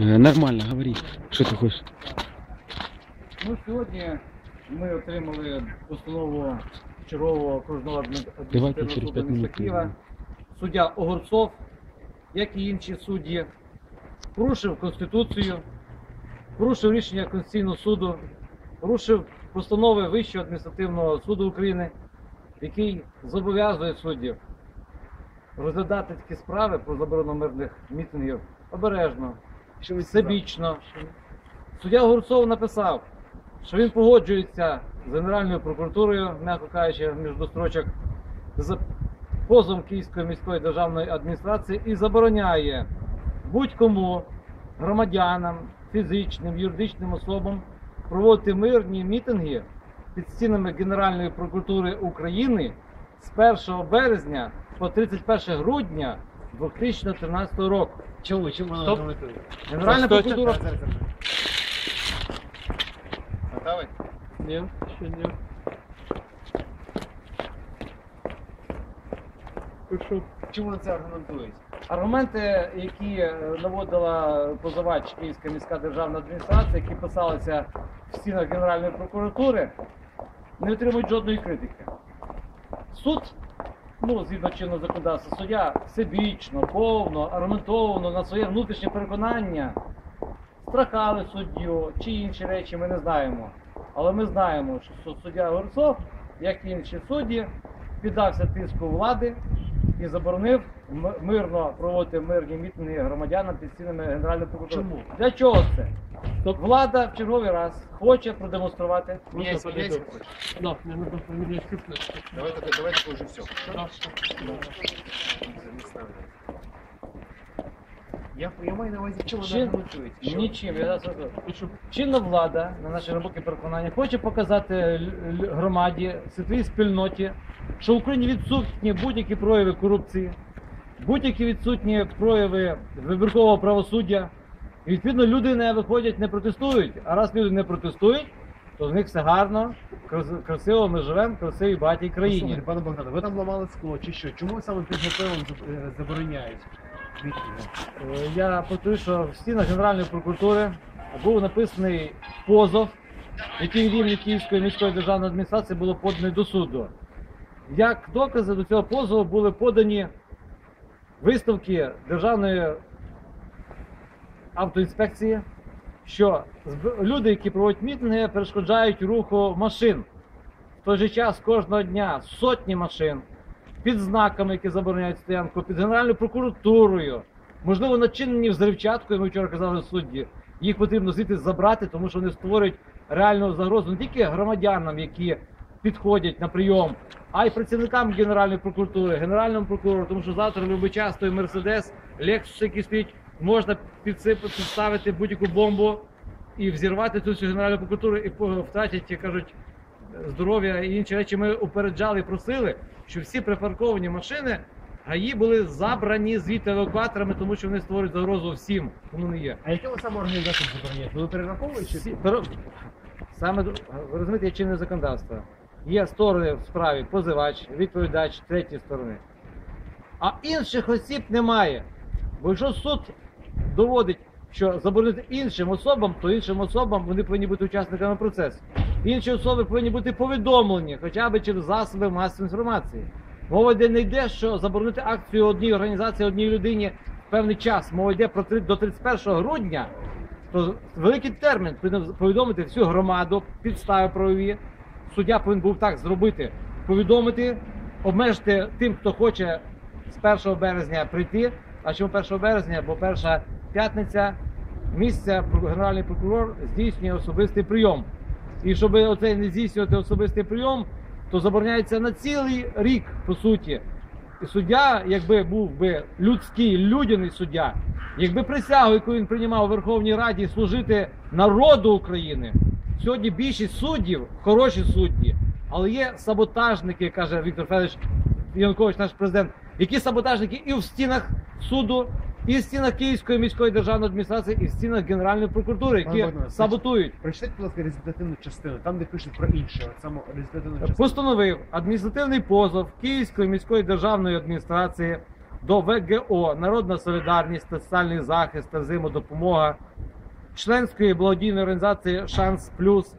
Э, Нормально, говори, что ты хочешь. Ну, сьогодні ми отримали постанову чергового окружного адміністративного суду міста. Києва. Суддя Огурцов, як і інші судді, порушив Конституцію, порушив рішення Конституційного суду, порушив постанови Вищого адміністративного суду України, який зобов'язує суддів розглядати такі справи про заборону мирних мітингів обережно, всебічно. Суддя Гурцов написав, що він погоджується з Генеральною прокуратурою, м'яко кажучи, між строчок, з позовом Київської міської державної адміністрації і забороняє будь-кому громадянам, фізичним, юридичним особам проводити мирні мітинги під стінами Генеральної прокуратури України з 1 березня по 31 грудня 2013 року. Чому? Чому вона Стоп. Генеральна прокуратура Зараз, зараз, зараз. Готовий? Нет, еще нет. Чому це аргументують? Аргументи, які е, наводила позивач Київська міська державна адміністрація, які писалися в стінах Генеральної прокуратури, не отримують жодної критики. Суд, ну, згідно чинного законодавства, суддя всебічно, повно, аргументовано на своє внутрішнє переконання страхали суддю чи інші речі ми не знаємо. Але ми знаємо, що суддя Горцов, як і інші судді, піддався тиску влади і заборонив мирно проводити мирні мітинги громадянам під стінами Генеральної прокуратури. Чому? Для чого це? Влада в черговий раз хоче продемонструвати. Є, є? Да, мне нужно крупность. Давай таке, давай таке вже все. Да. Я, я маю на увазі, чому вона Чи- аргументують? Що? Нічим, я зараз розкажу. Чинна влада, на наше глибоке переконання, хоче показати громаді, світовій спільноті, що в Україні відсутні будь-які прояви корупції, будь-які відсутні прояви вибіркового правосуддя. І відповідно люди не виходять, не протестують. А раз люди не протестують, то з них все гарно, крас- красиво ми живемо в красивій багатій країні. Слухайте, пане Богдане, ви там ламали скло чи що? Чому саме під заб- е, забороняють мітинги? Е, Я повторюю, що в стінах Генеральної прокуратури був написаний позов, який від імені Київської міської державної адміністрації було поданий до суду. Як докази до цього позову були подані виставки Державної автоінспекції, що люди, які проводять мітинги, перешкоджають руху машин. В той же час кожного дня сотні машин під знаками, які забороняють стоянку, під Генеральною прокуратурою, можливо, начинені взривчаткою, ми вчора казали судді. Їх потрібно звідти забрати, тому що вони створюють реальну загрозу не тільки громадянам, які підходять на прийом, а й працівникам Генеральної прокуратури, Генеральному прокурору, тому що завтра будь-який час той Мерседес, Lexus, який стоїть, можна підсипати, підставити будь-яку бомбу і взірвати цю всю Генеральну прокуратуру і втратять, кажуть, здоров'я і інші речі. Ми упереджали і просили, що всі припарковані машини ГАІ були забрані звідти евакуаторами, тому що вони створюють загрозу всім, кому не є. А якими саме організаціями забороняють? Ви перераховуєте? Всі- перо- Саме ви розумієте, чинне законодавство. Є сторони в справі позивач, відповідач, треті сторони. А інших осіб немає. Бо якщо суд доводить, що заборонити іншим особам, то іншим особам вони повинні бути учасниками процесу. Інші особи повинні бути повідомлені, хоча б через засоби масової інформації. Мова йде не йде, що заборонити акцію одній організації, одній людині в певний час. Мова йде про до 31 грудня то великий термін повинен повідомити всю громаду, підстави правові. Суддя повинен був так зробити, повідомити, обмежити тим, хто хоче з 1 березня прийти. А чому 1 березня? Бо перша п'ятниця місця генеральний прокурор здійснює особистий прийом. І щоб оцей не здійснювати особистий прийом, то забороняється на цілий рік, по суті. І суддя, якби був би людський, людяний суддя, якби присягу, яку він приймав у Верховній Раді служити народу України, сьогодні більшість суддів хороші судді, але є саботажники, каже Віктор Федорович Янукович, наш президент, які саботажники і в стінах суду, і в стінах Київської міської державної адміністрації, і в стінах Генеральної прокуратури, Пане які Богдане, саботують. Прочитайте, будь ласка, результативну частину, там, де пишуть про інше, от саме результативну частину. постановив адміністративний позов Київської міської державної адміністрації до ВГО Народна солідарність та соціальний захист та взаємодопомога, членської благодійної організації Шанс Плюс,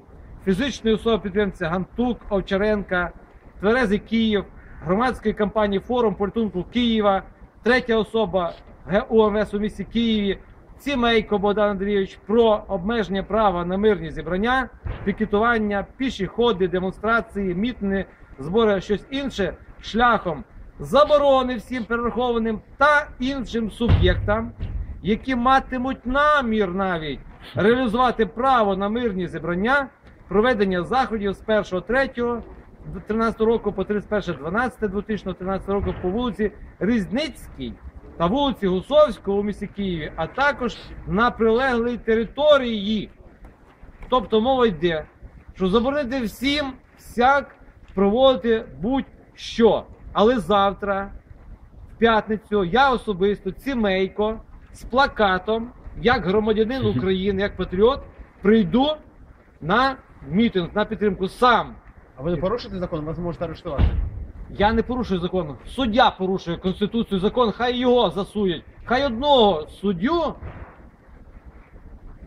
фізичної особи підприємця Гантук, Овчаренка, Тверезий Київ, громадської компанії Форум порятунку Києва, третя особа ГУМС у місті Києві, Сімейко Богдан Андрійович про обмеження права на мирні зібрання, пікетування, піші ходи, демонстрації, мітни, збори, щось інше шляхом заборони всім перерахованим та іншим суб'єктам, які матимуть намір навіть реалізувати право на мирні зібрання, проведення заходів з 1.3 2013 року по 31.12.2013 року по вулиці Різницькій та вулиці Гусовського у місті Києві, а також на прилеглій території. Тобто мова йде, що заборонити всім всяк проводити будь-що. Але завтра, в п'ятницю, я особисто, сімейко, з плакатом, як громадянин України, як патріот, прийду на мітинг, на підтримку сам. А ви порушите закон, вас можуть арештувати. Я не порушую закон. Суддя порушує конституцію, закон, хай його засують. Хай одного суддю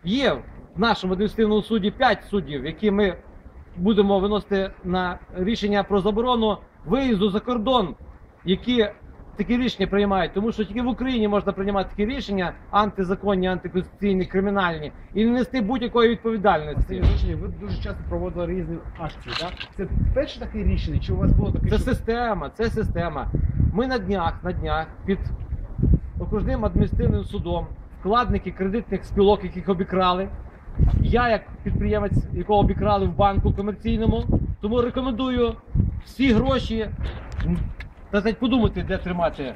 є в нашому адміністративному суді 5 суддів, які ми будемо виносити на рішення про заборону виїзду за кордон, які такі рішення приймають. Тому що тільки в Україні можна приймати такі рішення антизаконні, антиконституційні, кримінальні і не нести будь-якої відповідальності. Рішення, ви дуже часто проводили різні акції, так? Це перше таке рішення, чи у вас було таке? Це що- система, це система. Ми на днях, на днях під окружним адміністративним судом, вкладники кредитних спілок, яких обікрали. Я, як підприємець, якого обікрали в банку комерційному, тому рекомендую всі гроші м, та сказати, подумати, де тримати.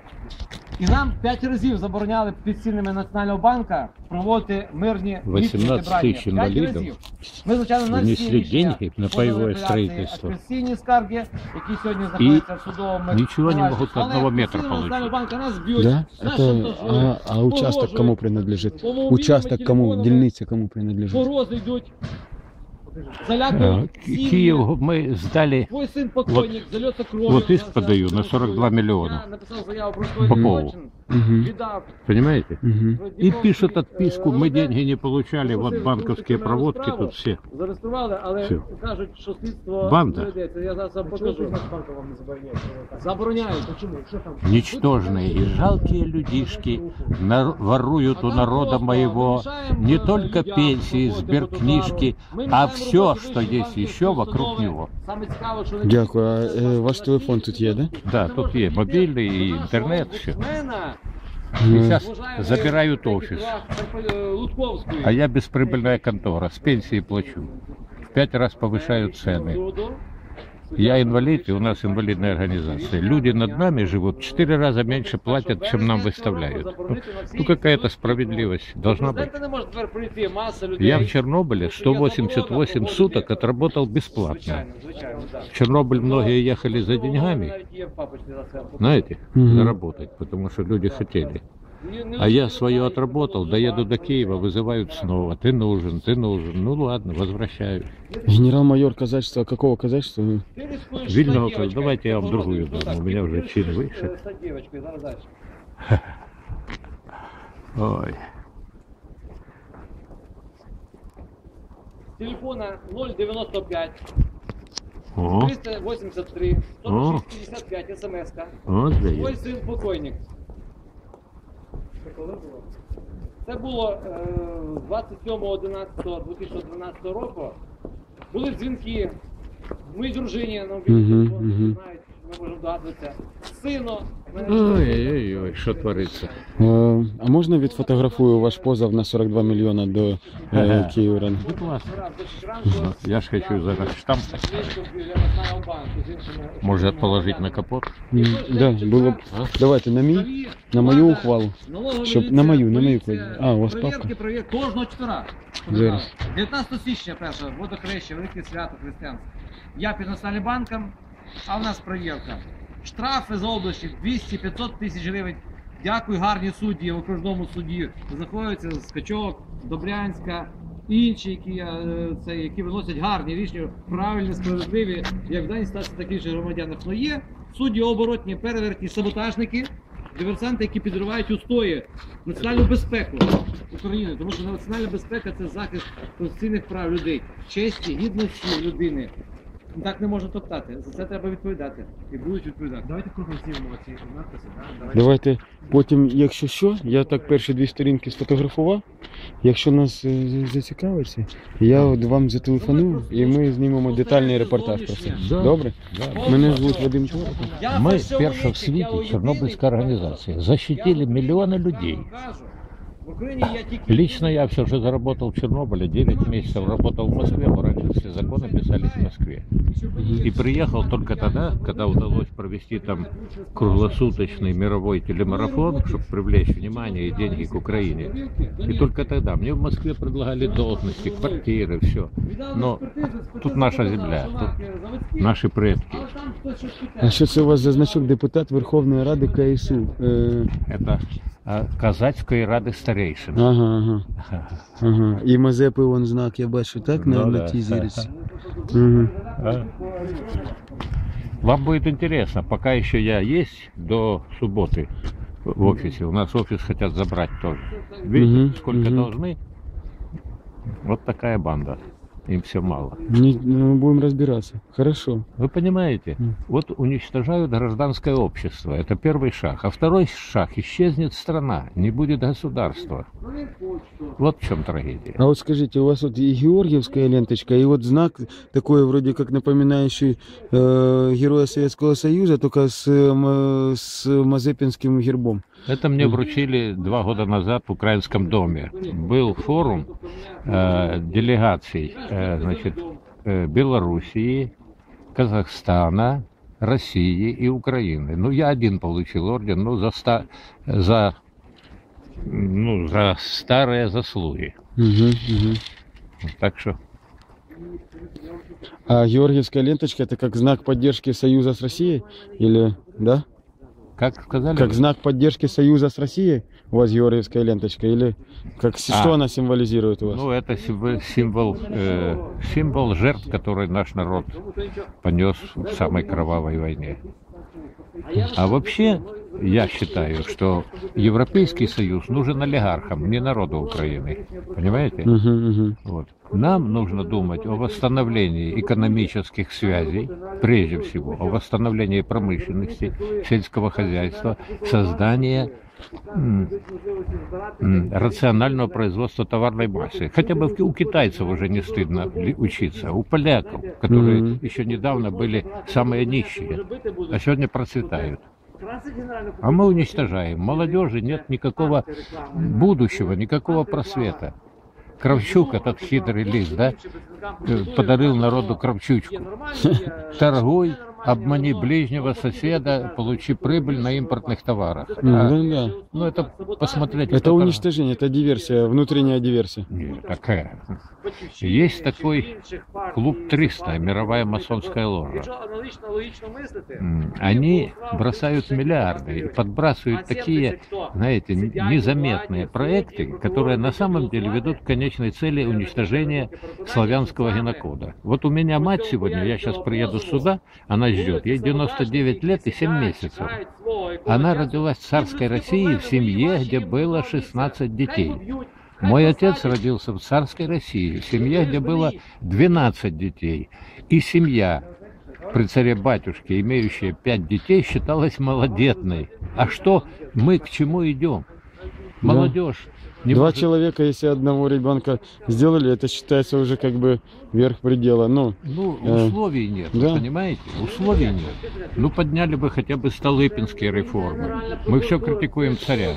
І нам п'ять разів забороняли під стінами Національного банка проводити мирні 18 зібрання. тисяч П'ять інвалідів разів. Ми, звичайно, на всі внесли рішення деньги на по пайовое апеляції, строительство. апеляційні скарги, які сьогодні знаходяться в судовому ничего не порядку. могут Але одного метра Конституційного получить. Національного банка нас б'ють, Да? нас Это, шантажують, а, а участок погрожують, кому принадлежит? по Участок кому? телефонами, Дельница кому принадлежит? Порози йдуть, Киев мы сдали Твой сын покойник, зальется кровью. вот иск подаю на за- 42 миллиона. Я написал заяву про Попову. злочин, Мгм. віддав. Понимаете? Мгм. И пишут Е, отписку, мы деньги не получали, вот банковские проводки тут все. Зареєстрували, але Всё. кажуть, що слідство Банда. не ведеться. Я зараз вам Чому покажу. Приватбанк вам не забороняє? Забороняють. Чому? Що там? Ничтожные и жалкие людишки нар- воруют у А там народа просто моего мешаем, не э, только людям пенсии, проходити сберкнижки, по тротуару. Ми а мешаємо все, роботі что вищої есть банківської еще вокруг установи. него. Саме цікаво, що Дякую. А е, ваш телефон тут є, да? Да, тут есть мобильный и интернет, все. Мгм. И сейчас забирают офис. Лутковської. А я бесприбыльная контора, с пенсии плачу. В пять раз повышают цены. Я инвалид, и у нас инвалидная организация. Люди над нами живут в четыре раза меньше платят, чем нам выставляют. Ну, Ну какая-то справедливость должна быть. Президента не може тепер прийти маса людей. Я в Чернобыле 188 суток отработал бесплатно. Звичайно, звичайно, да. В Чернобыль многие ехали за деньгами, Навіть є в папочці за це. знаете, Мгм. заработать, потому что люди хотели. Не- не А я лише свое знають, отработал, хто доеду до вживає, Киева, вызывают снова. Ты нужен, ты нужен. Ну ладно, возвращаю. Генерал-майор казачества, какого казачества? Ти рискуєш Вільного, стати дівочкою. давайте я вам другую Ну, дам, так, у мене вже ти чин рискуєш, вище. е, стати дівочкою, зараз далі. Ой. Телефона 095 О, 383 О. 155 смс-ка. от Твой Це коли було? Це було е, 27.11.2012 року. Були дзвінки. моїй дружині нам відповіли, знають ми можемо догадуватися. Сину. Ой-ой-ой, що твориться? Е, А можна відфотографую ваш позов на 42 мільйона до е, Києва? Будь ласка. Я ж хочу зараз штамп. Може положити на капот? М, Да, було б. Давайте на мій, на мою ухвалу. Щоб на мою, на мою кладіть. А, у вас папка? перевірки кожного четвера. Зараз. 19 січня перше, водохреща, велике свято християнство. Я під Національним банком, а в нас перевірка. Штрафи за області 200-500 тисяч гривень. Дякую, гарні судді в окружному суді. Знаходяться з Качок, Добрянська, інші, які, е, це, які виносять гарні рішення, правильні, справедливі, як в даній ситуації, так і інших громадянах. Но є судді оборотні, перевертні, саботажники, диверсанти, які підривають устої, національну безпеку України. Тому що національна безпека це захист конституційних прав людей, честі, гідності людини. Так не можна топтати. За це треба відповідати. І будуть відповідати. Давайте кругом знімемо ці надписи, да? Давайте. Давайте потім, якщо що, я так перші дві сторінки сфотографував. Якщо нас е, зацікавиться, я от вам зателефоную і ми знімемо детальний репортаж про це. Добре? Мене звуть Вадим Чоротов. Я Мы перша в світі, Чорнобильська організація, защитили мільйони людей. Лично я все же заработал в Чернобыле, 9 месяцев работал в Москве, мы раньше все законы писались в Москве. И приехал только тогда, когда удалось провести там круглосуточный мировой телемарафон, чтобы привлечь внимание и деньги к Украине. И только тогда мне в Москве предлагали должности, квартиры, все. Но тут наша земля, тут наши предки. А це у вас за значок депутат Верховної Ради КСУ? Это Казацької ради старейшин. ага, ага, ага. І Мазепи вон знак, я бачу, так, на, Ну на да. тій зірці. Угу. А? Вам будет интересно, пока еще я есть до субботы в офисе. У нас офис хотят забрать тоже. Видите, Мгм, сколько мгм. должны? Вот такая банда. Им все мало. Не, ну, будем разбираться. Хорошо. Вы понимаете? Мгм. Вот уничтожают гражданское общество. Это первый шаг. А второй шаг исчезнет страна, не будет государства. Вот в чем трагедия. А вот скажите, у вас вот и георгиевская ленточка, и вот знак такой вроде как напоминающий э, героя Советского Союза, только с, э, м- с мазепинским гербом. Это мне вручили два года назад в Украинском доме. Был форум э, делегаций э, значит, э, Белоруссии, Казахстана, России и Украины. Ну, я один получил орден, ну, за, ста- за, ну, за старые заслуги. Мгм, мгм. Так что А георгиевская ленточка это как знак поддержки Союза с Россией? Или, да? Как сказали? Как знак поддержки Союза с Россией у вас георгиевская ленточка? Или как, А. что она символизирует у вас? Ну, это символ, символ, э, символ жертв, который наш народ понес в самой кровавой войне. А вообще, я считаю, что Европейский Союз нужен олигархам, не народу Украины. Понимаете? Мгм, мгм. Вот. Нам нужно думать о восстановлении экономических связей, прежде всего, о восстановлении промышленности, сельского хозяйства, м, рационального производства товарной массы. Хотя бы у китайцев уже не стыдно учиться, у поляков, которые Мгм. еще недавно были самые нищие, а сегодня процветают. А мы уничтожаем. Молодежи нет никакого будущего, никакого просвета. Кравчук, этот хитрый лис, да, э, подарил народу кравчучку. Торгуй, обмани ближнего соседа, получи прибыль на импортных товарах. М, А, да, да. ну, это посмотреть. Это уничтожение, это диверсия, внутренняя диверсия. Не, такая. Есть такой клуб 300, мировая масонская ложа. Они бросают миллиарды и подбрасывают такие, знаете, незаметные проекты, которые на самом деле ведут к конечной цели уничтожения славянского генокода. Вот у меня мать сегодня, я сейчас приеду сюда, она ждет, ей 99 лет и 7 месяцев. Она родилась в царской России в семье, где было 16 детей. Мой отец родился в царской России, в семье, где было 12 детей. И семья при царе-батюшке, имеющая 5 детей, считалась малодетной. А что мы к чему идем? Молодежь. Не Два может- человека, если одного ребенка сделали, это считается уже как бы верх предела. Ну, Ну, Э, условий нет, да. понимаете? Условий нет. Ну, подняли бы хотя бы Столыпинские реформы. Мы все критикуем царя.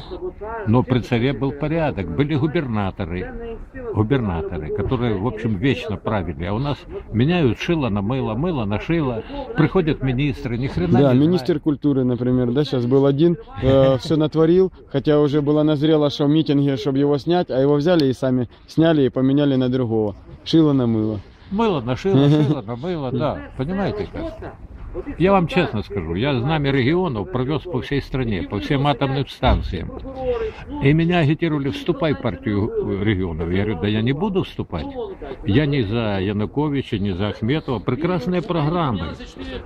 Но при царе был порядок. Были губернаторы, губернаторы, которые, в общем, вечно правили. А у нас меняют шило на мыло, мыло на шило. Приходят министры, ни хрена да, не министр знают. культуры, например, да, сейчас был один, все натворил, хотя уже было назрело, что в митинге, чтобы его снять, а его взяли и сами сняли и поменяли на другого. Шило на мыло. Мыло на шило, шило на мыло, да. Понимаете как? Я вам честно скажу, я знамя регионов провез по всей стране, по всем атомным станциям. И меня агитировали, вступай в партию регионов. Я говорю, да я не буду вступать. Я не за Януковича, не за Ахметова. Прекрасные программы.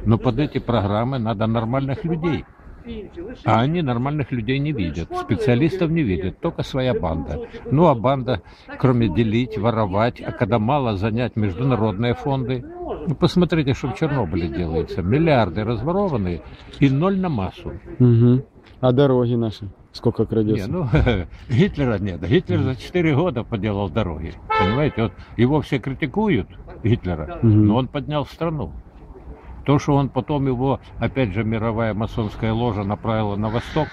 Но под эти программы надо нормальных людей. Лише А они нормальных людей не видят, специалистов не видят, только своя банда. Ну а банда, кроме делить, воровать, а когда мало занять международные фонды, ну посмотрите, что в Чернобыле делается. Миллиарды разворованные и ноль на массу. Мгм. А дороги наши? Сколько Не, крадется? ну, Гитлера нет. Гитлер за 4 года поделал дороги. Понимаете, вот его все критикуют, Гитлера, Мгм. но он поднял страну. То, что он потом его, опять же, мировая масонская ложа направила на восток,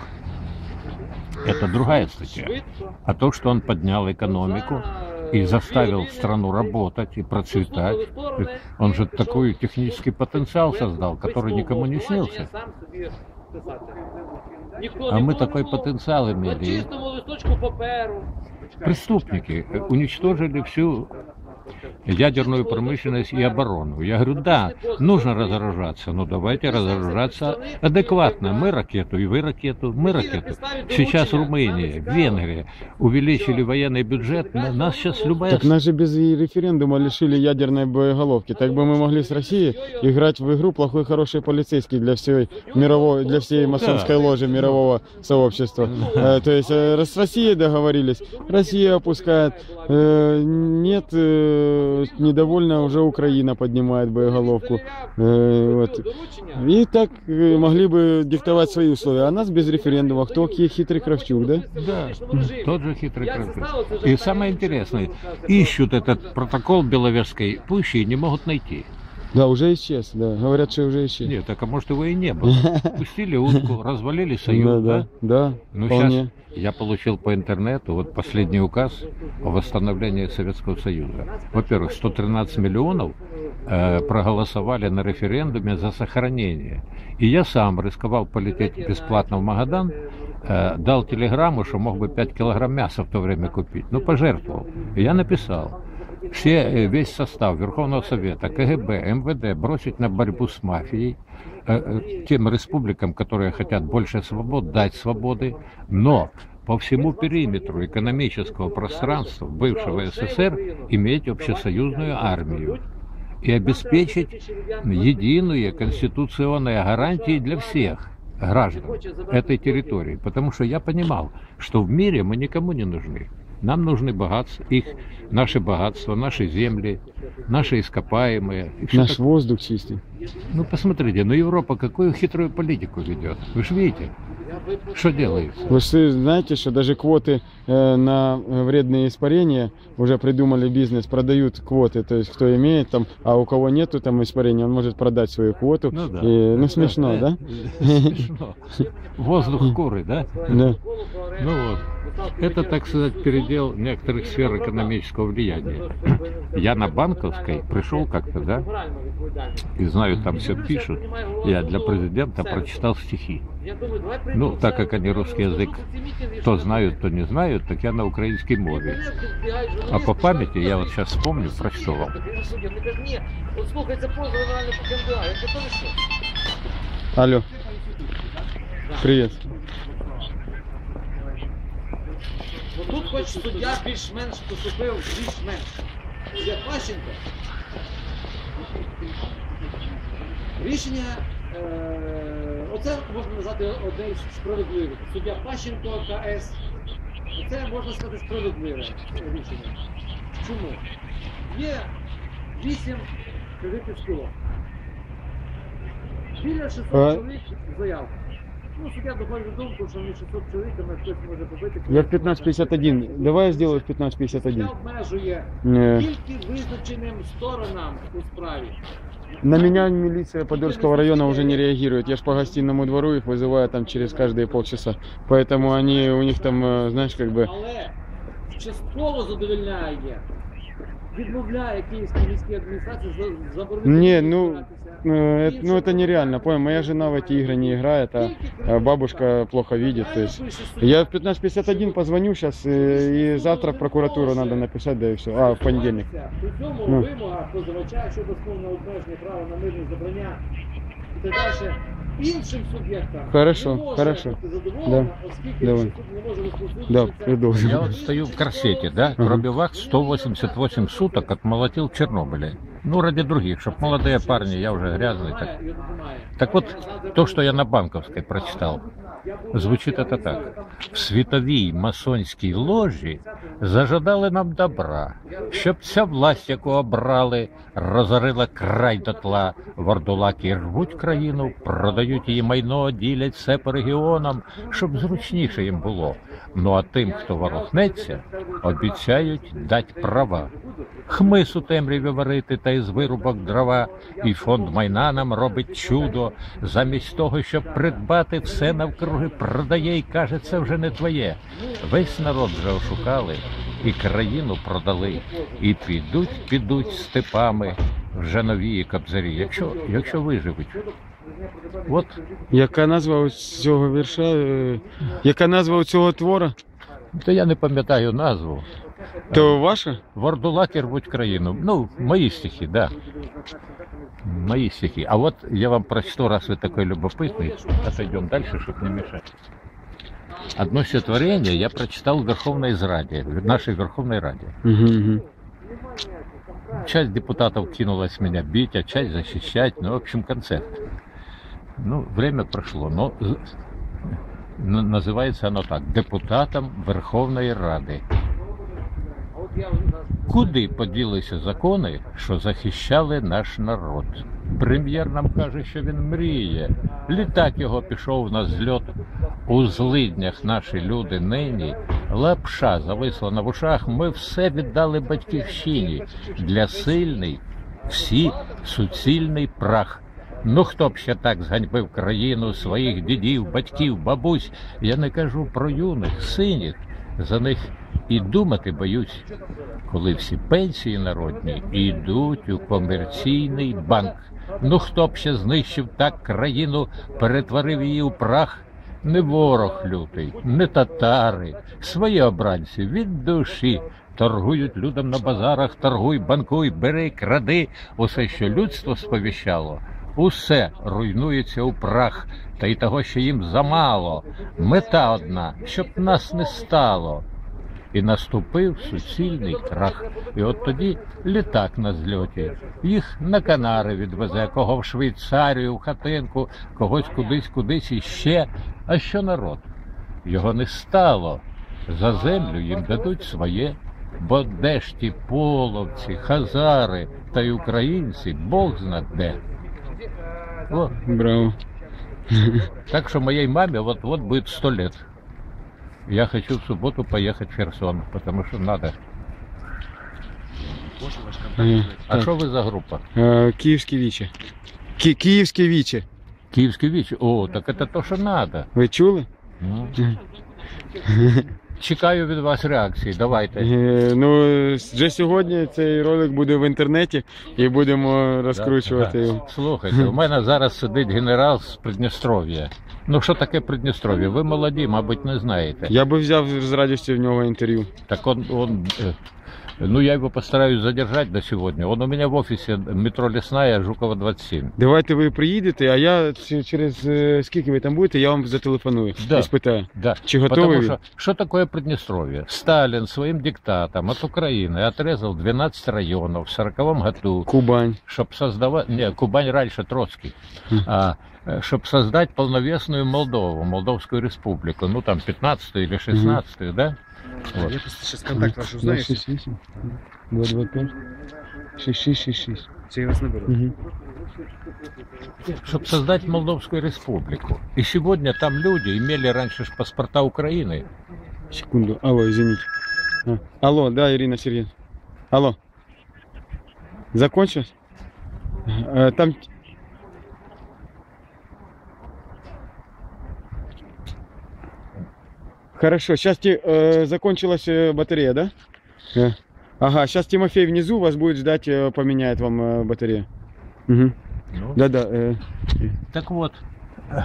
это другая статья. А то, что он поднял экономику и заставил страну работать и процветать, он же такой технический потенциал создал, который никому не снился. А мы такой потенциал имели. Преступники уничтожили всю ядерную промышленность и оборону. Я говорю, да, нужно разоружаться, но давайте разоружаться адекватно. Мы ракету, и вы ракету, мы ракету. Сейчас Румыния, Венгрия увеличили военный бюджет, на- нас сейчас любая... Так нас же без референдума лишили ядерной боеголовки. Так бы мы могли с Россией играть в игру плохой хороший полицейский для всей мировой, для всей масонской ложи мирового сообщества. Э, То есть э, с Россией договорились, Россия опускает, Э, нет, недовольна уже Украина поднимает боеголовку. Вот. И так могли бы диктовать свои условия. А нас без референдума. Кто ки- хитрый Кравчук, да? Да, тот же хитрый крылья. И самое интересное, ищут этот протокол Беловежской пущи и не могут найти. Да, уже исчез, да. Говорят, что уже исчез. Нет, так а может его и не было. Пустили утку, развалили союз, да, да? да, Ну, сейчас я получил по интернету вот последний указ о восстановлении Советского Союза. Во-первых, 113 миллионов э, проголосовали на референдуме за сохранение. И я сам рисковал полететь бесплатно в Магадан, э, дал телеграмму, что мог бы 5 килограмм мяса в то время купить. Ну, пожертвовал. И я написал. Все, весь состав Верховного Совета, КГБ, МВД бросить на борьбу с мафией, тем республикам, которые хотят больше свобод, дать свободы, но по всему периметру экономического пространства бывшего СССР иметь общесоюзную армию и обеспечить единые конституционные гарантии для всех граждан этой территории. Потому что я понимал, что в мире мы никому не нужны. Нам нужны богатства, их, наши богатства, наши земли, наши ископаемые. Наш такое. воздух чистый. Ну, посмотрите, ну Европа какую хитрую политику ведет. Вы же видите, что делается. Вы же знаете, что даже квоты на э, вредные испарения уже придумали бизнес, продают квоты, то есть кто имеет там, а у кого нету там испарения, он может продать свою квоту. Ну да. И, ну смешно, да? Смешно. Воздух куры, да? Да. Ну вот. Это, так сказать, передел некоторых сфер экономического влияния. Я на банковской пришел как-то, да, и знаю, там все пишут. Я для президента прочитал стихи. Ну, так как они русский язык то знают, то не знают, так я на украинской мове. А по памяти, я вот сейчас вспомню, прочту вам. Ні, от слухай, це позов реально по КМДА. Я кажу, що? Алло. Привет. Бо тут хоч суддя більш-менш поступив, більш-менш. Суддя Пащенко. Рішення, е, оце можна назвати одне із справедливих. Суддя Пащенко, КС. Оце можна сказати справедливе рішення. Чому? Є вісім кредитних спілок. Біля 600 А? чоловік заяв. Ну, суддя доходить до думку, що між 600 чоловіками хтось може побити. Я в 15.51. Давай я сделаю в 15.51. Суддя обмежує Э, тільки визначеним сторонам у справі. На меня милиция Подольского района уже не реагирует. Я ж по гостиному двору их вызываю там через каждые полчаса. Поэтому они, у них там, э, знаешь, как бы... Частково задовольняє, відмовляє Київській міській адміністрації за- заборонити Не, ну, збиратися. э, это- ну это нереально, понял? Моя жена в эти игры не играет, а а бабушка плохо видит. То есть я в 15.51 позвоню сейчас, и завтра в прокуратуру надо написать, да и все. А, в понедельник. При цьому Ну. вимога позивача щодо повного обмеження права на мирне забрання і так далі іншим суб'єктам Хорошо, не може хорошо. бути задоволена, Да. оскільки Давай. суд не може розповсюдитися. Да, продолжим. Я вот стою в корсете, да, Ага. пробивах 188 суток отмолотил в Чернобыле. Ну, ради других, чтобы молодые парни, я уже грязный. Так, так вот, то, что я на Банковской прочитал, звучит это так. В світовій масонській ложі зажадали нам добра, щоб ця власть, яку обрали, розорила край дотла. Вардулаки рвуть країну, продають її майно, ділять все по регіонам, щоб зручніше їм було. Ну а тим, хто ворухнеться, обіцяють дать права. Хмис у темряві варити та із вирубок дрова, і фонд майна нам робить чудо. Замість того, щоб придбати все навкруги, продає і каже, це вже не твоє. Весь народ вже ошукали, і країну продали, і підуть, підуть степами вже нові кобзарі, якщо, якщо виживуть. От Яка назва у цього вірша? е, Яка назва цього твора? то я не пам'ятаю назву. То ваша? Вардулаки рвуть країну. Ну, мои стихи, да. Мои стихи. А вот я вам прочту, раз вы такой любопытный, отойдем дальше, чтобы не мешать. Одно стихотворение я прочитал в Верховной Раде, в нашей Верховной Раде. Угу, угу. Часть депутатов кинулась меня бить, а часть защищать. Ну, в общем, концерт. Ну, время прошло, но н- называется оно так. Депутатам Верховної Ради. Куди поділися закони, що захищали наш народ? Прем'єр нам каже, що він мріє. Літак його пішов на зльот. У злиднях наші люди нині. Лапша зависла на вушах. Ми все віддали батьківщині. Для сильний всі суцільний прах. Ну хто б ще так зганьбив країну своїх дідів, батьків, бабусь? Я не кажу про юних, синіх. За них і думати боюсь, коли всі пенсії народні йдуть у комерційний банк. Ну хто б ще знищив так країну, перетворив її у прах? Не ворог лютий, не татари, свої обранці від душі. Торгують людям на базарах, торгуй, банкуй, бери, кради, усе, що людство сповіщало, усе руйнується у прах, та й того, що їм замало. Мета одна, щоб нас не стало. І наступив суцільний крах. І от тоді літак на зльоті. Їх на Канари відвезе, кого в Швейцарію, в хатинку, когось кудись, кудись іще. А що народ? Його не стало. За землю їм дадуть своє. Бо де ж ті половці, хазари та й українці, Бог зна де. О, Браво. так что моей маме вот-вот будет сто лет. Я хочу в субботу поехать в Херсон, потому что надо. Е, А так. что вы за группа? Е, Київське віче. Ки- Київське віче. Киевский ВИЧ? О, так это то, что надо. Ви чули? Ну. Чекаю від вас реакції, давайте. Е, Ну, вже сьогодні цей ролик буде в інтернеті і будемо розкручувати його. Слухайте, у мене зараз сидить генерал з Придністров'я. Ну що таке Придністров'я? Ви молоді, мабуть, не знаєте. Я би взяв з радістю в нього інтерв'ю. Так он, он э, ну я его постараюсь задержать до сегодня. Он у меня в офисе метро Лесная, Жукова 27. Давайте ви приїдете, а я чи- через е, скільки ви там будете, я вам зателефоную Да. і спитаю. Да. Чи готові Потому ви? что, что такое Приднестровье? Сталин своим диктатом от Украины отрезал 12 районов в 40 году, Кубань. чтобы создавать... Не, Кубань раньше Троцкий. А, чтобы создать полновесную Молдову, Молдовскую республику. Ну, там, 15 или 16 да? Вот. Я просто сейчас контакт ваш узнаю. 268, 225, 6666. Це я вас наберу. Угу. Чтобы создать Молдовскую республику. И сегодня там люди имели раньше ж паспорта Украины. Секунду. Алло, извините. А. Алло, да, Ирина Сергеевна. Алло. Закончилось? Э, Там... Хорошо, сейчас закончилась э, батарея, да? Э, Ага, сейчас Тимофей внизу вас будет ждать, э, поменяет вам э, батарею. Мгм. Ну, Да-да. э, Так вот, э,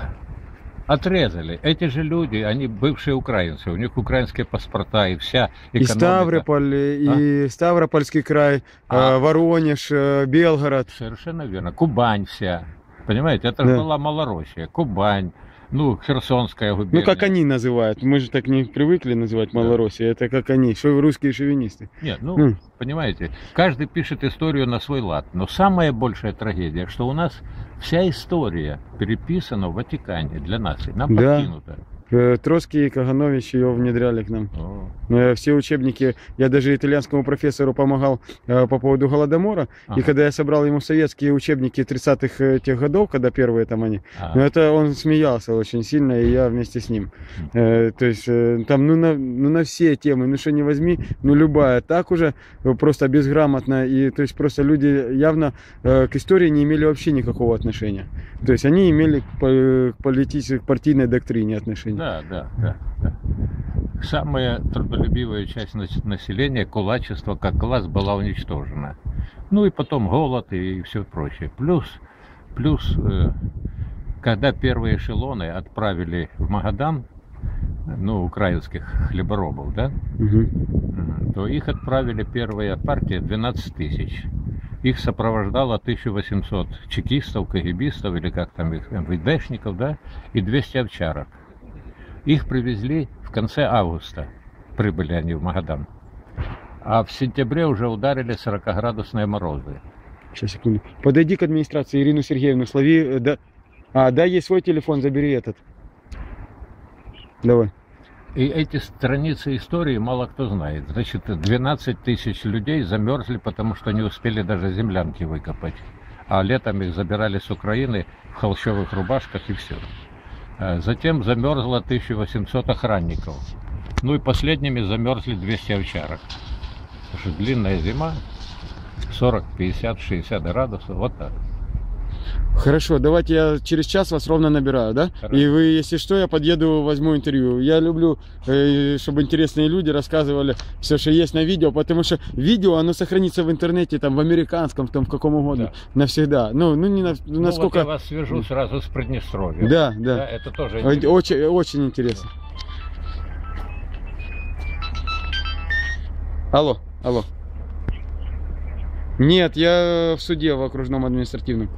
отрезали. Эти же люди, они бывшие украинцы, у них украинские паспорта и вся И экономика. Ставрополь, и Ставропольский край, А. э, Воронеж, э, Белгород. Совершенно верно. Кубань вся. Понимаете, это Да. же была Малороссия, Кубань, ну, Херсонская Ну, губерния. как они называют. Мы же так не привыкли называть Малороссию. Это как они, что русские шовинисты. Нет, ну, Ну. понимаете, каждый пишет историю на свой лад. Но самая большая трагедия, что у нас вся история переписана в Ватикане для нас, и нам Да. подкинута. Троцкий и Каганович ее внедряли к нам. О, Э, Все учебники, я даже итальянскому профессору помогал по поводу Голодомора, и Ага. когда я собрал ему советские учебники 30-х э, тех годов, когда первые там они, а, ну это он смеялся очень сильно, и я вместе с ним. Э, то есть там, ну на, ну на все темы, ну что не возьми, ну любая, так уже просто безграмотно, и то есть просто люди явно э, к истории не имели вообще никакого отношения. То есть они имели к политической, к партийной доктрине отношения. Да, да, да, да. Самая трудолюбивая часть нас- населения, кулачество как класс, была уничтожена. Ну и потом голод и все прочее. Плюс, плюс, э, когда первые эшелоны отправили в Магадан, ну, украинских хлеборобов, да. Мгм. то их отправили первая партия 12 тысяч. Их сопровождало 1800 чекистов, кагибистов или как там их, МВДшников, да, и 200 овчарок. Их привезли в конце августа, прибыли они в Магадан. А в сентябре уже ударили 40-градусные морозы. Сейчас, секунду. Подойди к администрации, Ирину Сергеевну, слови. э, Да. А, да, есть свой телефон, забери этот. Давай. И эти страницы истории мало кто знает. Значит, 12 тысяч людей замерзли, потому что не успели даже землянки выкопать. А летом их забирали с Украины в холщовых рубашках и все. Затем замерзло 1800 охранников. Ну и последними замерзли 200 овчарок. Потому что длинная зима, 40, 50, 60 градусов, вот так. Хорошо, давайте я через час вас ровно набираю, да? Хорошо. И вы, если что, я подъеду, возьму интервью. Я люблю, э, чтобы интересные люди рассказывали все, что есть на видео, потому что видео, оно сохранится в интернете, там, в американском, там, в каком угодно, навсегда. Ну, ну, не на, Ну, насколько... вот я вас свяжу сразу с Приднестровьем. Да, да. это тоже интересно. Очень, очень интересно. Алло, алло. Нет, я в суде в окружном административном.